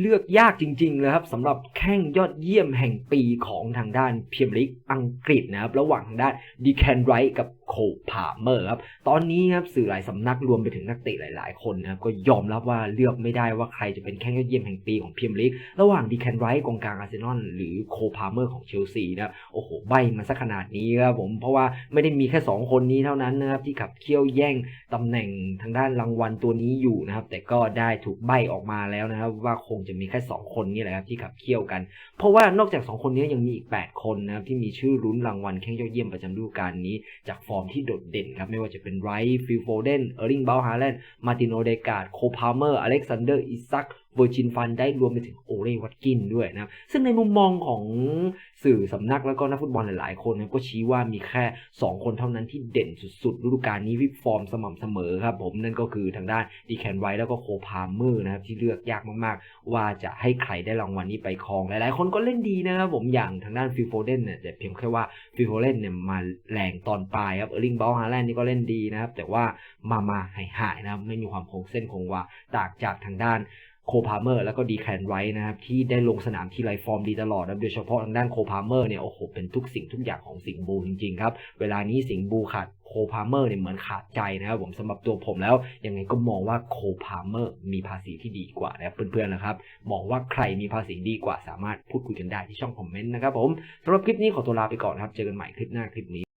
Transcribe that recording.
เลือกยากจริงๆเลยครับสำหรับแข้งยอดเยี่ยมแห่งปีของทางด้านเมียร์ลีกอังกฤษนะครับ ระหว่างด้านดีแคนไรท์กับโคพาเมอร์ครับ ตอนนี้ครับสื่อหลายสำนักรวมไปถึงนักเตะหลายๆ คนนะครับ ก็ยอมรับว่าเลือกไม่ได้ว่าใครจะเป็นแข้งยอดเยี่ยมแห่งปีของเมียร์ลีกระหว่างดีแคนไรท์กองกลางอาร์เซนอลหรือโคพาเมอร์ของเชลซีนะโอ้โหใบมาสักขนาดนี้ครับผมเพราะว่าไม่ได้มีแค่สองคนนี้เท่านั้นนะครับที่ขับเคี่ยวแย่งตำแหน่งทางด้านรางวัลตัวนี้อยู่นะครับแต่ก็ได้ถูกใบออกมาแล้วนะครับว่าคงจะมีแค่สองคนนี่แหละครับที่ขับเคี่ยวกัน เพราะว่านอกจาก2คนนี้ยังมีอีก 8 คนนะครับที่มีชื่อลุ้นรางวัลแข่งยอดเยี่ยมประจำฤดูกาลนี้ จากฟอร์มที่โดดเด่นครับไม่ว่าจะเป็นไรฟิลโฟเดนเออร์ลิงเบลฮาแลนด์มาติโนเดกาดโคพาเมอร์อเล็กซานเดอร์อิซัก เวอร์จินฟันได้รวมไปถึงโอเรวัตกินด้วยนะครับซึ่งในมุมมองของสื่อสำนักแล้วก็นักฟุตบอลหลาย ๆ คนนะครับก็ชี้ว่ามีแค่ 2 คนเท่านั้นที่เด่นสุดๆฤดูกาลนี้วิฟอร์มสม่ำเสมอครับผมนั่นก็คือทางด้านดีแคนไวท์แล้วก็โคพาเมอร์นะครับที่เลือกยากมากๆ ว่าจะให้ใครได้รางวัลนี้ไปครอง หลายๆ คนก็เล่นดีนะครับผมอย่างทางด้านฟิลโฟเดนเนี่ยแต่เพียงแค่ว่าฟิลโฟเดนเนี่ยมาแรงตอนปลายครับเออร์ลิงเบลฮาแลนด์นี่ก็เล่นดีนะครับแต่ว่ามามาหายหายๆนะครับไม่มีความคงเส้นคงวาต่างจากทางด้าน โคพาเมอร์แล้วก็ดีแคนไวท์นะครับที่ได้ลงสนามทีไรฟอร์มดีตลอดนะโดยเฉพาะทางด้านโคพาเมอร์เนี่ยโอ้โหเป็นทุกสิ่งทุกอย่างของสิงห์บูจริงๆครับเวลานี้สิงห์บูขาดโคพาเมอร์เนี่ยเหมือนขาดใจนะครับผมสำหรับตัวผมแล้ว ยังไงก็มองว่าโคพาเมอร์มีภาษีที่ดีกว่านะครับเพื่อนๆนะครับมองว่าใครมีภาษีดีกว่าสามารถพูดคุยกันได้ที่ช่องคอมเมนต์นะครับผมสำหรับคลิปนี้ขอตัวลาไปก่อนนะครับเจอกันใหม่คลิปหน้าคลิปนี้